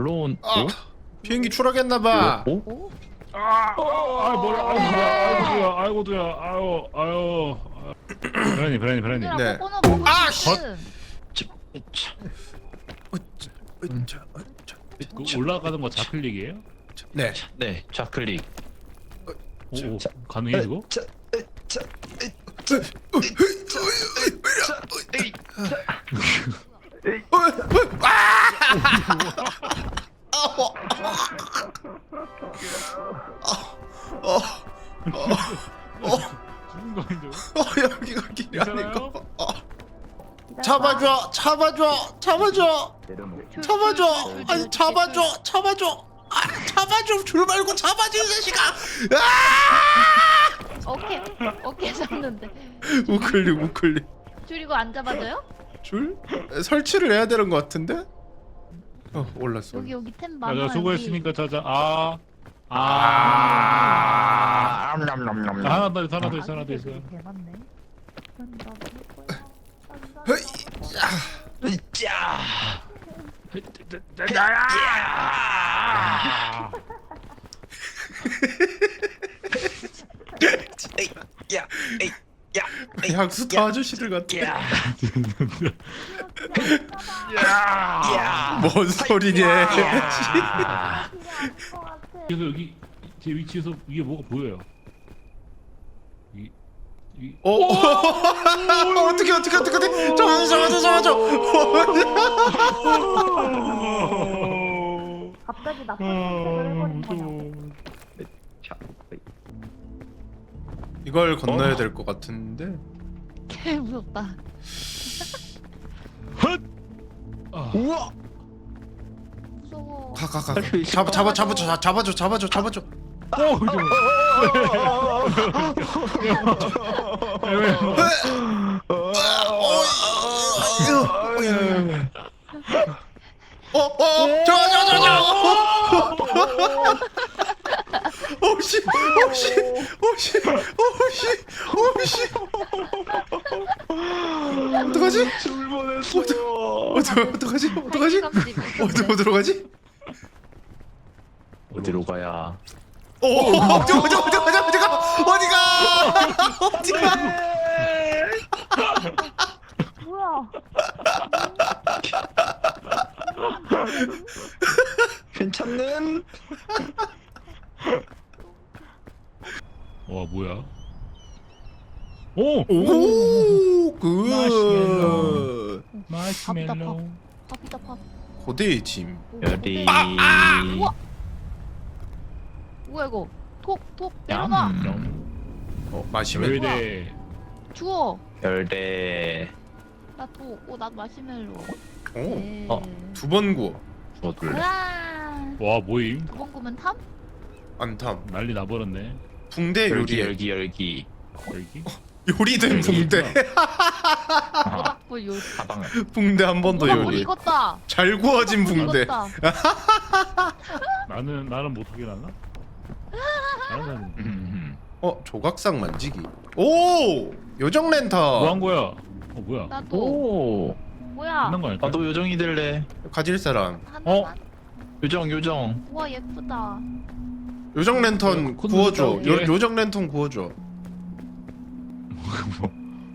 론. 아, 오? 비행기 추락했나봐. 오? 오? 아, 아, 뭐야, 아이고, 아이고, 도야, 아이고, 도야, 아유, 아유. 브라니, 브라니, 브라니. 얘들아 네. 코코넛 아, 차. 그 올라가는 거 좌클릭이에요? 네. 네, 좌클릭. 오, 오, 가능해 에이. 죽은 거 아니죠? 어, 여기가 길이 아니고. 어. 기다려봐. 잡아줘, 잡아줘, 잡아줘, 줄, 잡아줘. 아니 줄, 잡아줘, 잡아줘. 아, 잡아줘, 줄 말고 잡아줘 이 자식아. 아! 줄. 오케이 오케이 잡는데 우클릭, 우클릭. 줄 이거 안 잡아줘요? 줄? 설치를 해야 되는 것 같은데? 어, 올랐어. 여기 여기 템 자, 많아. 자, 수고했으니까 자자. 아, 아. 아, 냠냠냠냠. 자, 하나 더 있어, 하나 더 있어, 하나 더 있어. 대박네. 헤이, 짜. 에이, 야, 에이, 야, 에 이, 약수터 아저씨들 같아. 야, 야! 야. 뭔 소리냐? 야. 그래서 여기 제 위치에서 이게 뭐가 보여요? 이, 이, 어, 어떻게 어떻게 어떻게 어떻게 잡아줘 잡아줘 잡아줘. 갑자기 나쁜 어, 선택을 해버린 거냐고. 이걸 건너야 될 것 같은데. 개 무섭다. 헛! 아, 우와. 무서워. 가 가 가. 잡아 잡아 잡아 잡아 잡아줘 잡아줘 잡아줘. 어, 저, 왜, 왜, 어어 저저저 저. 오씨 오씨 오씨 오씨 오씨. 어떡하지? 죽을 뻔했어요. 어떡 어떡하지? 어떡하지? 어디 어디로 가지? 어디로 가야? 오 어디 어디 어디 어디 어디가 어디가 어디가 뭐야? 괜찮는? 와, 뭐야? 오! 오그 마시멜로. 밥이다 밥. 고대의 짐. 여리. 우와. 뭐야 이거? 톡톡 내려놔. 얌. 어 마시멜로. 열대. 주워. 열대. 나 톡. 오 나도 마시멜로. 네. 오두 번 구워. 주워둘래. 으아. 와, 뭐임? 두번 구면 탐? 안탐. 난리 나버렸네. 붕대 열기 요리. 열기 열기. 열기? 요리된 붕대. 아, 모닥불 요리. 가방. 붕대 한 번더 모닥불 요리. 익었다. 잘 구워진 붕대. 익었다. 나는, 나는 못하게 났나? 음, 어 조각상 만지기. 오 요정 랜턴. 뭐한 거야? 어, 뭐야? 나도. 오. 뭐야? 끝난 거 아닐까? 나도 요정이 될래. 가질 사람. 하나만. 요정 요정. 우와 예쁘다. 요정 랜턴 어, 구워줘. 요, 예. 요정 랜턴 구워줘.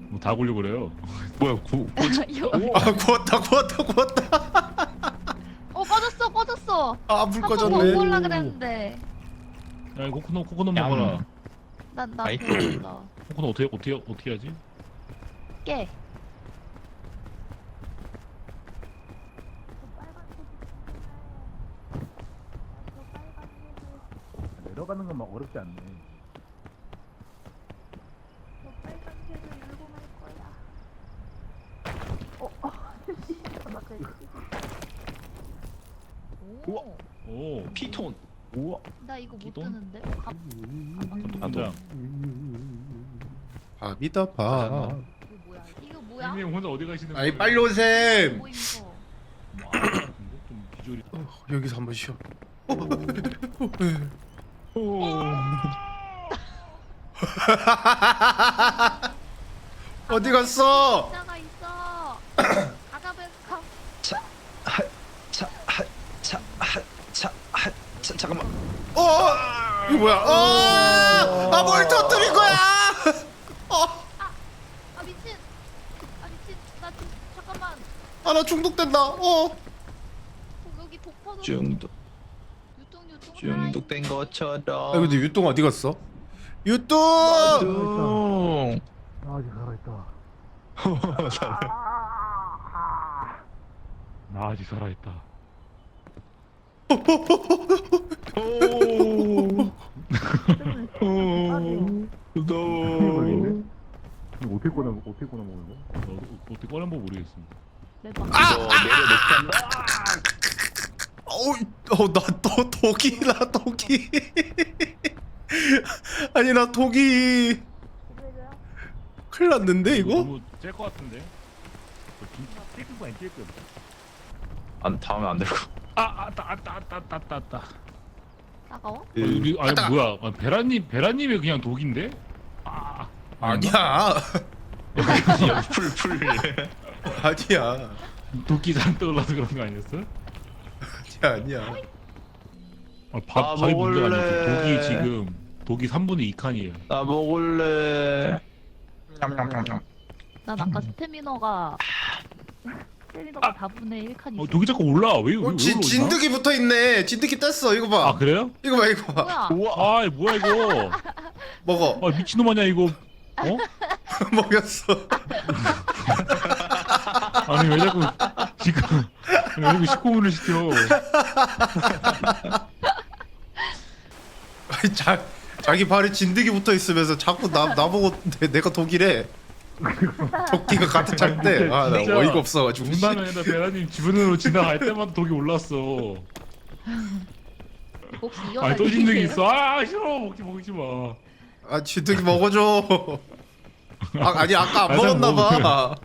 뭐다 굴려 그래요. 뭐야 구. 아 구웠다 구웠다 구웠다. 어 꺼졌어 꺼졌어. 아불 꺼졌네. 먹으려 그랬는데. 야, 이거 코코넛 코코넛 얌. 먹어라. 난나 아이. 코코넛 어떻게 어떻게 어떻게 하지? 깨. 내려가는 건 막 어렵지 않네. 오, 오, 피톤. 우와. 나 이거 못 기동? 밥 나도. 밥이다 밥. 이거 뭐야? 이거 뭐야? 형님 혼자 어디 가시는 아이 빨리 오셈. 뭐 이거? 좀 비주얼이. 어, 여기서 한번 쉬어. 어, 어디 갔어? 자가 있어. 가가베 가. 차. 하. 차. 하. 차. 하. 어? 이거 뭐야? 어 아 뭘 터뜨린 거야? 어아나 아 미친. 아 미친. 나 지금 잠깐만. 아, 중독된다. 어? 어, 여기 독퍼서 중독. 유통 유통. 중독된 것처럼. 아, 근데 유똥 어디 갔어? 유똥 중나 아직 살아있다. 나 아직 살아있다. 무서워 어떻게 꺼내 어떻게 꺼내 먹는 거? 어, 어떻게 꺼내 먹어 모르겠습니다. 내려놓고 어우 나또 독이 나 독이 아니 나 독이 큰일 났는데 이거 너무 짤것 같은데. 찔끔 아니 찔끔. 안 다음에 안 되고 아, 아따, 아따, 아따, 아따, 아따. 따가워? 어, 우리 아니 아따. 뭐야? 아, 베라님, 베라님이 그냥 독인데? 아, 아니야 풀풀 아니야 도끼장 떠올라서 그런 거 아니었어? 아니야 아니야 아, 밥, 아, 밥이 문제가 먹을래. 아니었어. 독이 지금 독이 3분의 2칸이에요. 나 먹을래 냠냠냠냠 난 아까 스태미너가 스태미너가 4분의 1칸이 어, 독이 자꾸 올라. 왜, 왜, 왜 어, 올라? 진, 진드기 붙어 있네 진드기 뗐어 이거 봐 아 그래요? 이거 봐 이거 봐 뭐야? 우와 아, 뭐야 이거? 먹어 아 미친놈 아니야 이거? 어? 먹였어 아니 왜 자꾸 지금 왜 자꾸 식고문을 시켜? 아니 자, 자기 발에 진드기 붙어 있으면서 자꾸 나, 나보고 내, 내가 독이래 도끼가 가득 찰때 아나 진짜 어이가 없어가지고 씨. 장난 아니다 베라님 주변으로 지나갈 때마다 독이 올랐어. 혹시 아니 또 진득이 있어. 아 싫어 먹지 먹지 마. 아 진드기 먹어줘 아, 아니 아까 안 아, 잘 먹었나봐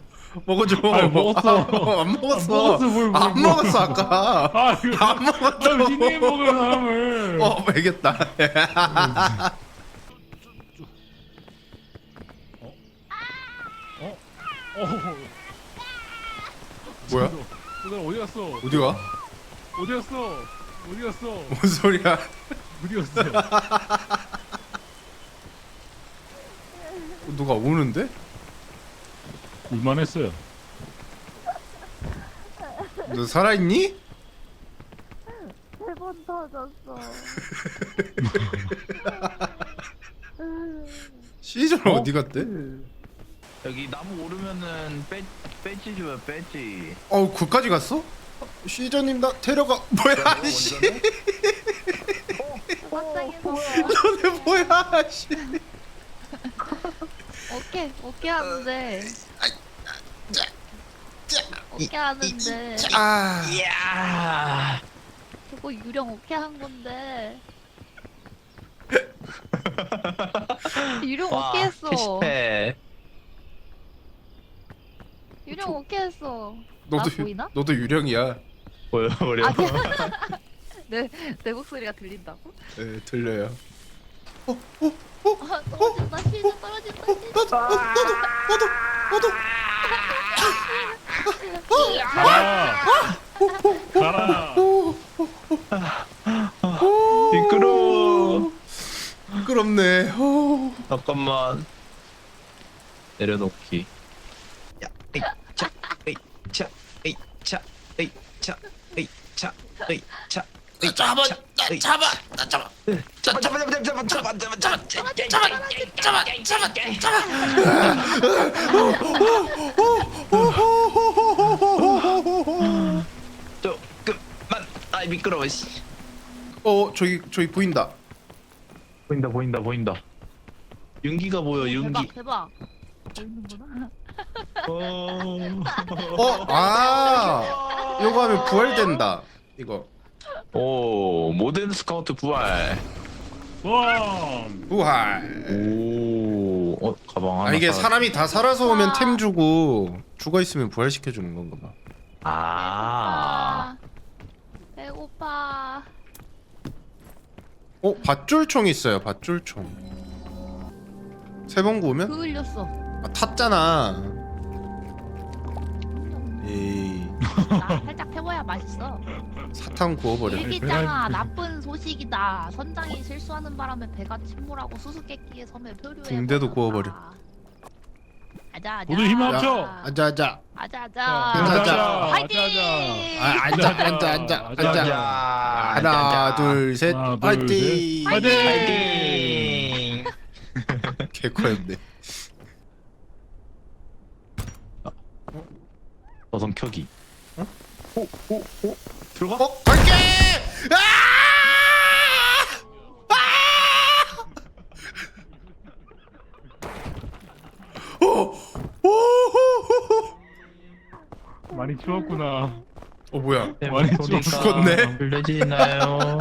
먹어줘 아니, 먹었어. 아, 안 먹었어 먹었어, 뭘, 뭘, 안 뭘. 먹었어 아까 아 이거 안 먹었어 나 진득이 먹을 사람을. 어 알겠다 어. 뭐야 너 어디 갔어? 어디가 어디 갔어? 어디 갔어? 뭔 소리야 어디 갔어? 누가 오는데 울만했어요. 너 살아있니 세 번 터졌어. 시즌 어? 어? 디 갔대 여기 나무 오르면은 빼 빼지 줘요 빼지 어 그까지 갔어 시저님 나 데려가 뭐야 씨 깜짝이야. 너네 뭐야 씨 오케이 오케이 하는데. 오케이 하는데. 아 이야 그거 유령 오케이 한 건데. 유령 와 오케이 했어. 캐시패 유령 오케이 했어. 너도 나 보이나? 너도 유령이야 보여 버려 아니야. 내, 내 목소리가 들린다고? 네 들려요 아, 떨어진다, 시즌 떨어진다, 시즌. 가라. 가라. 미끄러워 시끄럽네 어. 잠깐만 내려놓기 야 에이 차 에이 차 에이 차 에이 차 에이 차 에이 차 에이 잡아 차, 에이 잡아 나 잡아 잡아 잡아 잡아 잡아 잡아 잡아 잡아 잡아 잡아 잡아 잡아 조금만 아이 미끄러워 씨 어 저기 저기 보인다 보인다 보인다 보인다 윤기가 보여 윤기 대박, 대박. 보이는구나. 어 아 요거 하면 부활된다 이거. 오 모든 스카우트 부활. 와. 부활. 오 어 가방 하나 아 이게 사- 사람이 다 살아서 오면 템 주고 죽어 있으면 부활시켜 주는 건가 봐. 아. 배고파. 어 밧줄총 있어요 밧줄총. 세 번 구우면? 그 흘렸어. 아 탔잖아 에이 나 살짝 태워야 맛있어. 사탕 구워버려 일기장아 나쁜 소식이다. 선장이 실수하는 바람에 배가 침몰하고 수수께끼의 섬에 표류해. 붕대도 구워버려. 아자 아자. 모두 힘을 야, 합쳐. 앉아 앉아. 아자 앉아, 아자. 앉아. 화이팅! 아, 앉아 앉아 앉아 앉아. 자, 하나 둘 셋. 하나, 둘, 화이팅. 화이팅! 파이팅. 개코였네. 너선 켜기. 어? 오, 오, 오. 들어가? 어 갈게. 아! 아! 오! 오! 많이 추웠구나. 어 뭐야? 많이 소리가 죽었네. 들려지나요?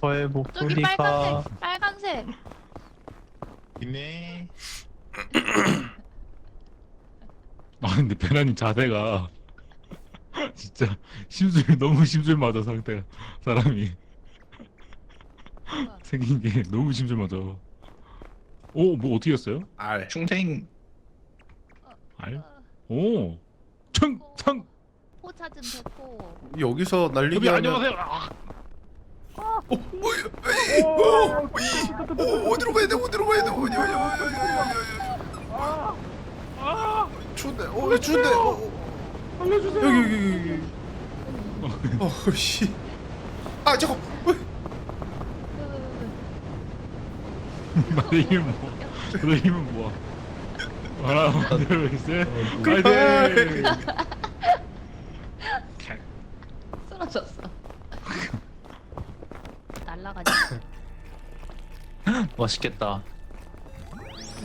저의 저기 목소리가 빨간색 빨간색. 있네. 근데 베라님 자세가 진짜 심술 너무 심술 맞아 상태가 사람이 생긴 게 너무 심술 맞아. 오 뭐 어떻게 했어요? 알. 충생. 알? 오 청상 포 찾은 됐고. 여기서 날리기 여기 하면 안녕하세요. 아, 어, 어디로 가야 돼? 어디로 가야 돼? 어디 어디 어디 어디 어디 추운데. 어 추운데. 어, 알려주세요. 여기 여기 여기 여기. 어 씨. 아 잠깐. 어, 나의 힘은 뭐? 너의 힘은 뭐야? 하나 둘 셋 그래. 파이팅! 쓰러졌어. 날라가지. 맛있겠다.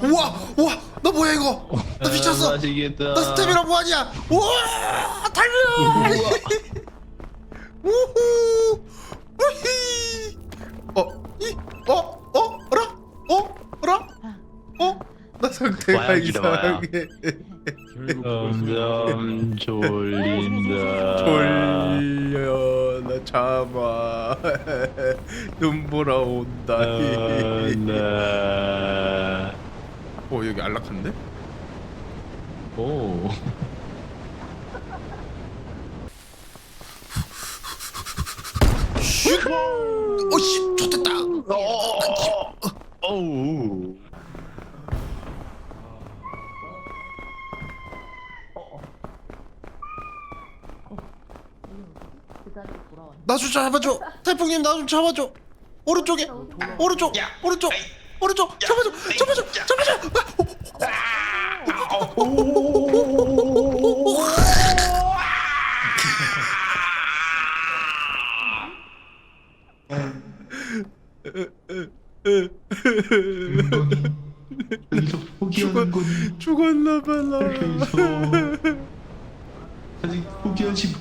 우와 우와 나 뭐야 이거? 나 미쳤어. 맛있겠다. 나 스태미나 뭐하냐? 우와 달려! 우후 우히 어이어 어? 어라? 어? 어라? 어? 나 상태가 와야, 기다려야. 이상해 결국 점점 졸린다. 졸려 나 참아 눈보라 온다 아, 나. 어 여기 안락한데? 오. 슉! 어씨 좋됐다 어우. 나 좀 잡아줘 태풍님 나 좀 잡아줘 오른쪽에 오른쪽 오른쪽 오른쪽 잡아줘 잡아줘 잡아줘. 여기서 포기하는 건 죽었나 봐라 여기서. 아직 포기하지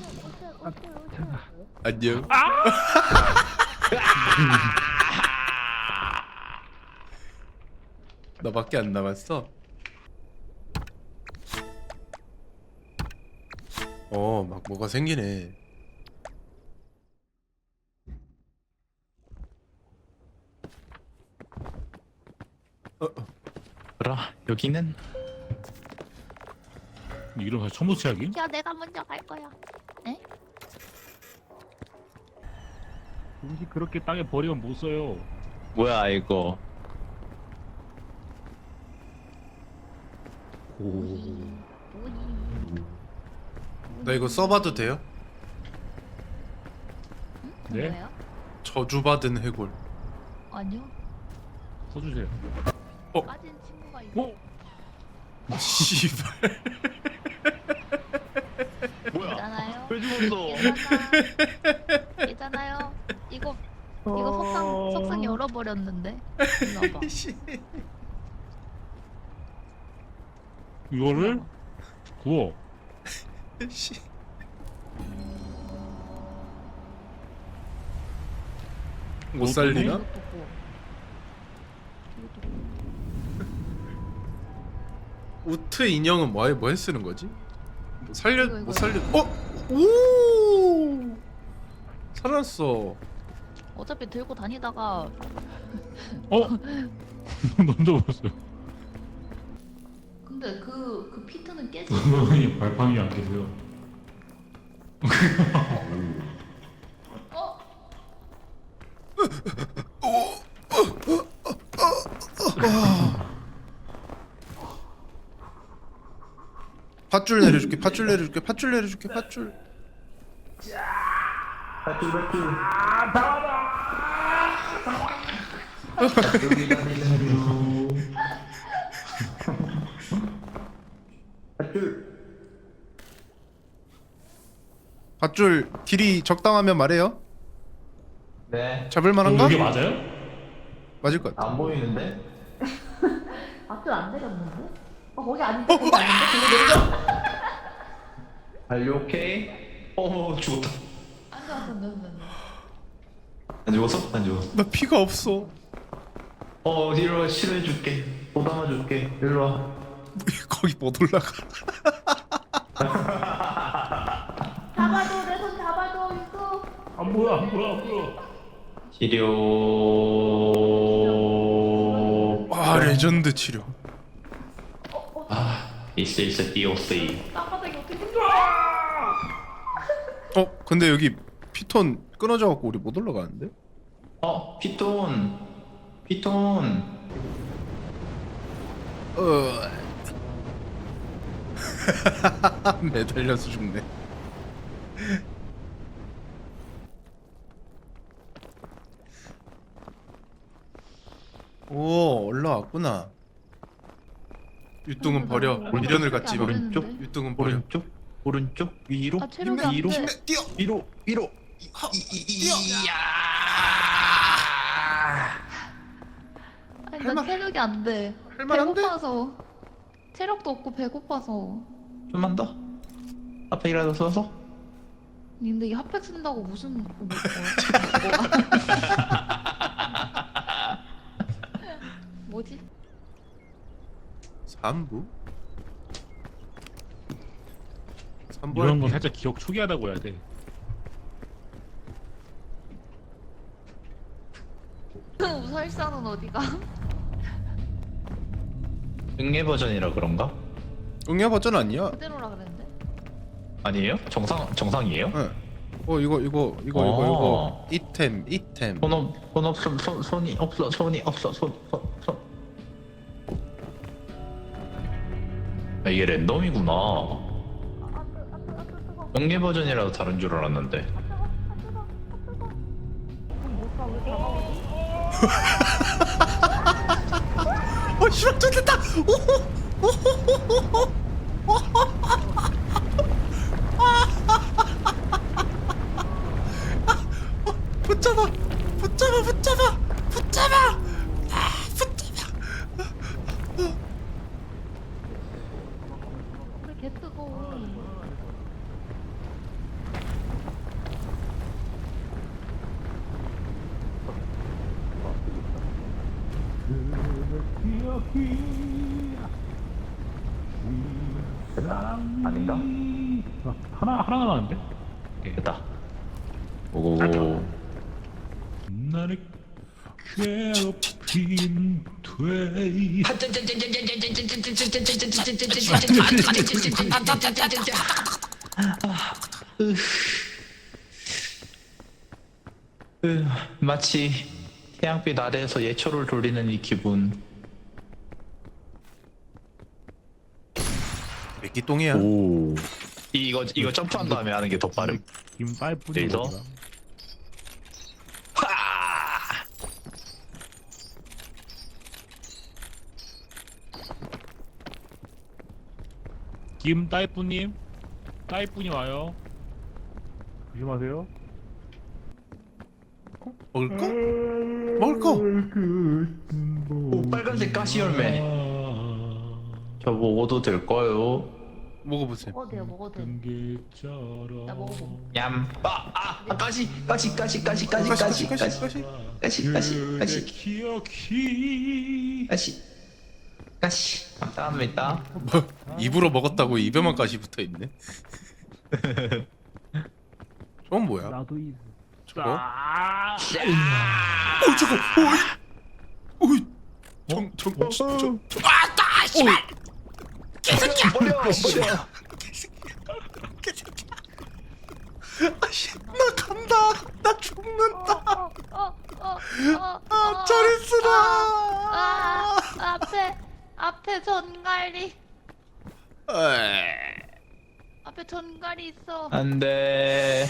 안녕 너밖에 안 남았어 어 막 뭐가 생기네 그라 여기는 이런 거 처음 치하기? 야 내가 먼저 갈 거야. 음식 그렇게 땅에 버리면 못 써요. 뭐야 이거 오이. 나 이거 써봐도 돼요? 네? 뭐예요? 저주받은 해골 아니요. 써주세요. 빠진 친구가 있어. 어? 씨발 뭐야 있잖아요. 왜 죽었어 있잖아. 있잖아요. 이거 이거 속상 속상 열어버렸는데. 이거 봐. 씨. 이거를 구워. 씨. 못 살리나? 우트 인형은 뭐에 뭐에 쓰는 거지? 뭐 살려 이거, 이거. 못 살려? 어? 오! 살았어. 어차피 들고 다니다가 어? 던져버렸어요. 그그 피트는 깨지. 이 발판이 안 깨져요. 어? 밧줄 내려줄게 밧줄 내려줄게 밧줄 내려줄게 밧줄 밧줄 밧줄 밧줄 밧줄 길이 적당하면 말해요 네 잡을 만한가? 이게 맞아요? 맞을 것 같아 안 보이는데? 앞줄 안 내렸는데? 어 거기 아닌데 거기 아닌데? you okay? 어 죽었다 앉아 앉아 앉아 앉아 안 죽었어? 안 죽었어 나 피가 없어 어 이리 와 실어줄게 보담아줄게 일로와 거기 못 올라가 잡아줘 내 손 잡아줘 유수 안 보여 안 보여 안 보여. 치료. 아 레전드 치료. 아 있어 있어 DOC 땅바닥에 어떻게 어 근데 여기 피톤 끊어져 갖고 우리 못 올라가는데? 어 피톤. 피톤. 어. 매달려서 죽네 오 올라왔구나. 유뚱은 버려. 미련을 갖지 마. 오른쪽 유뚱은 버려. 오른쪽? 오른쪽? 위로? 아, 체력이 안 위로? 돼. 힘내 뛰어! 위로? 위로? 하, 뛰어! 아니 할만- 나 체력이 안 돼. 할만한데? 배고파서. 체력도 없고 배고파서. 좀만 더. 앞에이라도 써서? 근데 이 핫팩 쓴다고 무슨 뭐, 뭐 지? 3부? 3부 이런 거 할게. 살짝 기억 초기하다고 해야 돼. 우설사는 어디가? 응애 버전이라 그런가? 응애 버전 아니야? 그대로라 그랬는데? 아니에요? 정상 정상이에요? 응. 어 이거 이거 이거 이거 어. 이거 이템 이템 손, 없, 손 없어 손, 손이 없어 손이 없어 손, 손, 손. 아, 이게 랜덤이구나 아 뜨, 아 뜨, 아 응애 버전이라도 다른 줄 알았는데 어 씨발 저 됐다 붙잡아 붙잡아 붙잡아 붙잡아 아 붙잡아 근데 개 뜨거워 아닌가? 아, 하나 하나 남았는데? 됐다 오고고 나를 괴롭힌 되이 으, 마치 태양빛 아래에서 예초를 돌리는 이 기분. 애기똥이야? 오. 이거 이거 점프한 다음에 하는 게 더 빠름. 김빨뿐이 레이저? 뭐더라? 하! 김 따이뿌님 따이뿌님 와요. 조심하세요. 먹을 거? 먹을 거? 오 빨간색 가시 열매 아, 저 먹어도 될까요? 먹어보세요 먹어도 돼요 먹어도 돼나 먹어봄. 얌! 아! 아! 아 가시! 가시! 가시! 가시! 가시! 가시! 가시! 가시 가시! 가시! 그대 가시! 기억이 가시! 가시! 감사합니다. 뭐 입으로 먹었다고 입에만 가시 붙어 있네? 저건 뭐야? 나도 이 저거? 아, 어 저거 어이! 어이! 정정정 아따 씨발! 버려! 버려! 아씨. 나 간다. 나 죽는다. 어, 어, 어, 어, 아 어. 저리 쓰라. 아, 앞에 앞에 전갈이. 앞에 전갈이 있어. 안돼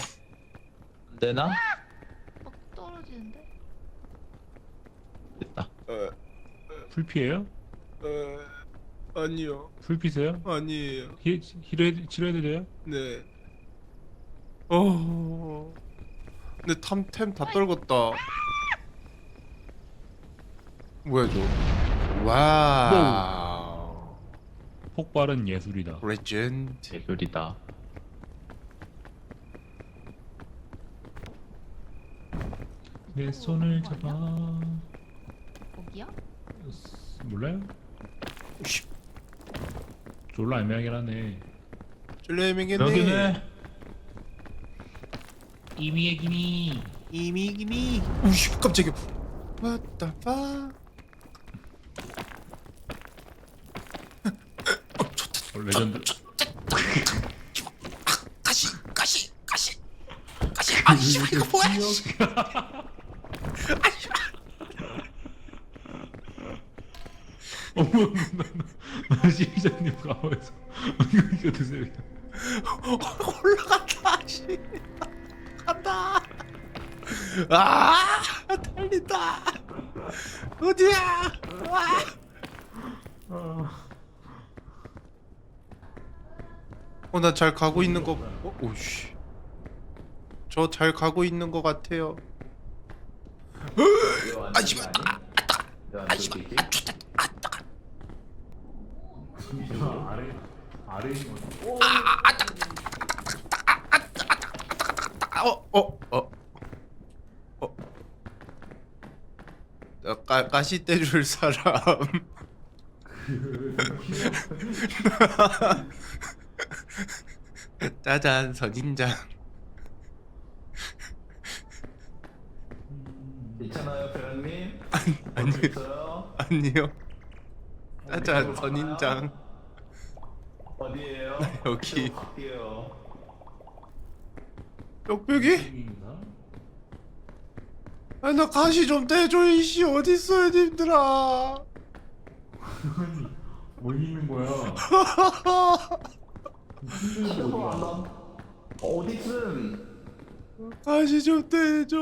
안 되나? 막 떨어지는데. 됐다 에, 풀피예요? 에, 아니요 풀피세요? 아니에요 히, 힐해, 치료해드려요? 네. 어. 근데 탐템 다 떨궜다. 뭐야 저? 와우. 폭발은 예술이다 레전드. 제술이다 내 손을 잡아 거기야? 몰라요? 씨, 졸라 애매하긴 하네. 여기네 이미의 기미 이미 이미. 우씨 깜짝이야. What the fuck? 어, 좋다. 어, 레전드. 가시 가시 가시. 가시. 아씨 이거 뭐야? 씨. 어머 나 시장님 가만있어. 이거 이거 드세요 올라간다 씨. 간다. 아 달린다. 어디야 어 나 잘 가고 있는 거 어? 오씨. 저 잘 가고 있는 거 같아요. 아 씨발. 아, 아 씨발. 아 좋다. 아 따가 아래 아래 어, 어, 어, 어. 나 가, 가시 떼줄 사람. 짜잔, 선인장. 있잖아요 배현님 아니, 있어요? 아니요. 짜잔, 선인장. 어디에요? 여기. 갈게요 뾱뾱이? 아, 나 가시 좀 떼줘, 이씨. 어딨어요, 님들아. 뭐 있는 거야 어디 있음? 가시 좀 떼줘.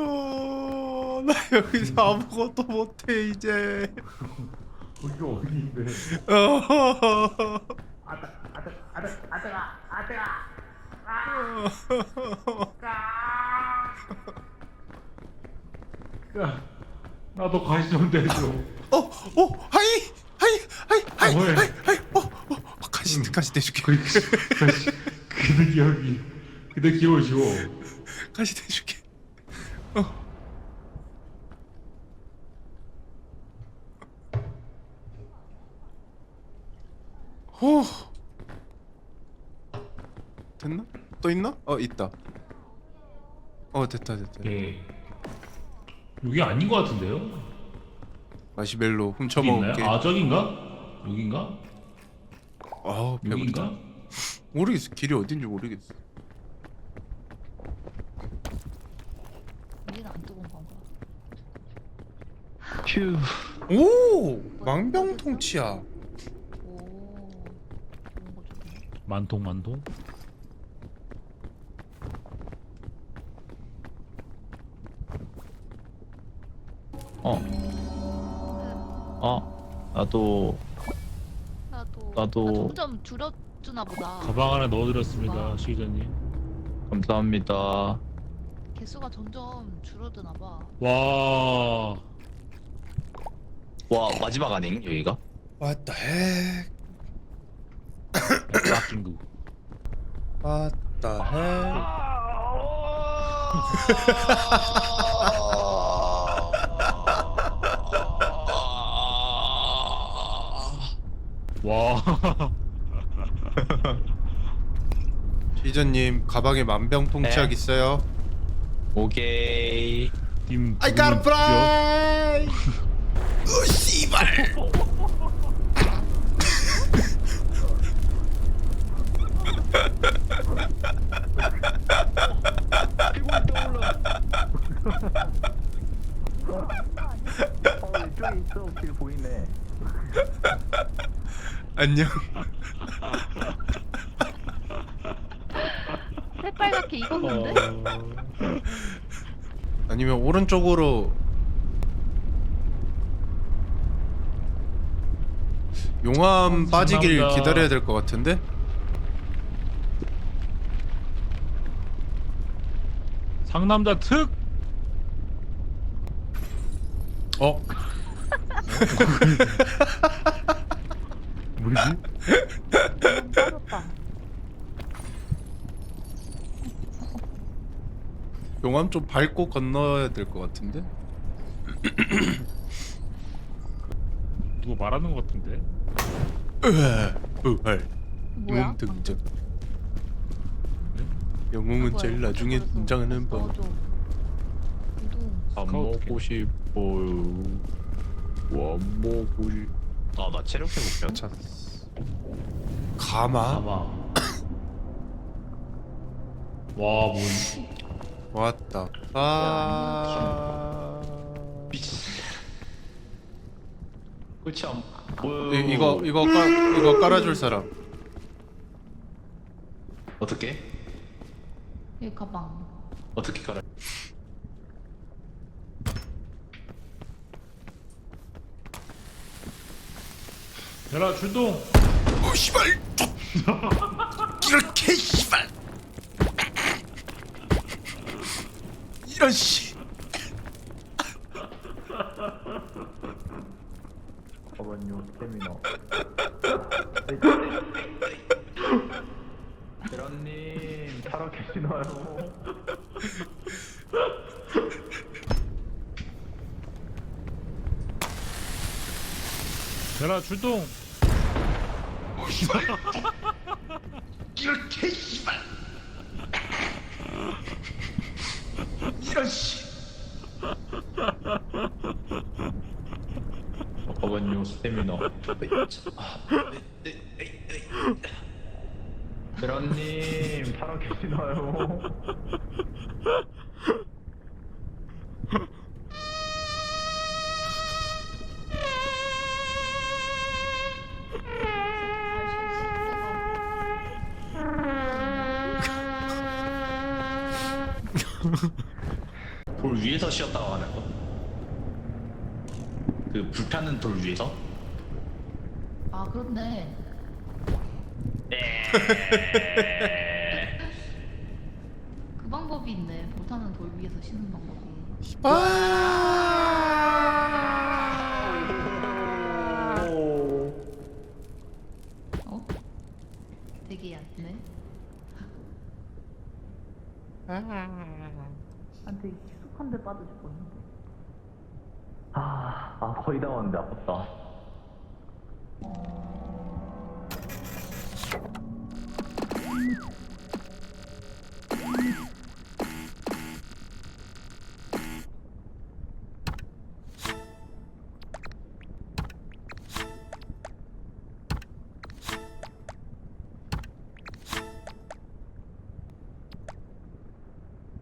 나 여기서 아무것도 못해, 이제. 거기가 어디인데 어허허허. 야 나도 가시 좀 대줘 어, 어, 하이, 하이, 하이, 하이, 어, 뭐해? 하이, 하이, 어, 어, 가시, 가시 대줄게. 가시 그대 기억이 그대 귀여워지고 가시 대줄게. 어. 호. 됐나? 또 있나? 어, 있다. 어, 됐다, 됐다. 예 여기 아닌 것 같은데요? 마시멜로 훔쳐 여기 있나요? 먹을게. 아 저긴가? 여긴가? 아, 배부르다. 여긴가? 모르겠어. 길이 어딘지 모르겠어. 우리는 안 뜨거운 건가? 휴 오, 망병통치야. 오, 좋은 거 좋네. 만통 만통 어. 어. 나도 나도 나도- 아, 점점 줄어주나 보다. 가방 안에 넣어드렸습니다 시기자님 감사합니다. 개수가 점점 줄어드나 봐. 와 와 마지막 아닌 여기가? What the heck? 락킹구 What the heck? 와. 피저님 가방에 만병통치약 네. 있어요? 오케이. 님. I got a fly. 으 어, 씨발. 어, 이쪽에 있어 보이네 안녕. 새빨갛게 익었는데? 어... 아니면 오른쪽으로 용암 빠지길 상남자. 기다려야 될 것 같은데? 상남자 특. 어? 뭐지? 빠졌다. 용암 좀 밟고 건너야 될 것 같은데? 누구 말하는 것 같은데? 으아, 으알. 뭐야? 용암 등장. 영웅은 뭐야, 제일 나중에 등장하는 법. 넣어줘. 우동. 밥 스카우트 먹고 싶어요. 와 먹고 싶. 아나 체력 회복이야. 자, 가마? 아마. 와, 뭔? 왔다. 아. 미친. 그렇지. 이, 이거 이거 깔 이거 깔아줄 사람. 어떻게? 이 가방. 어떻게 깔아? 야라 출동. 오 씨발. 이렇게 씨발. 이런 씨. 잠깐만요 스태미너. 대란님 살아 계시나요? 야라 출동. 이렇게 씨발. 이런 씨. 잠깐만요 스태미너. 대란님 살아 계시나요? 위에서? 아 그렇네. 그 방법이 있네. 못하는 돌 위에서 쉬는 방법이. 어? 되게 얕네. 아 되게 깊숙한 데 빠져 죽었는데. 아, 아 거의 다 왔는데 아깝다.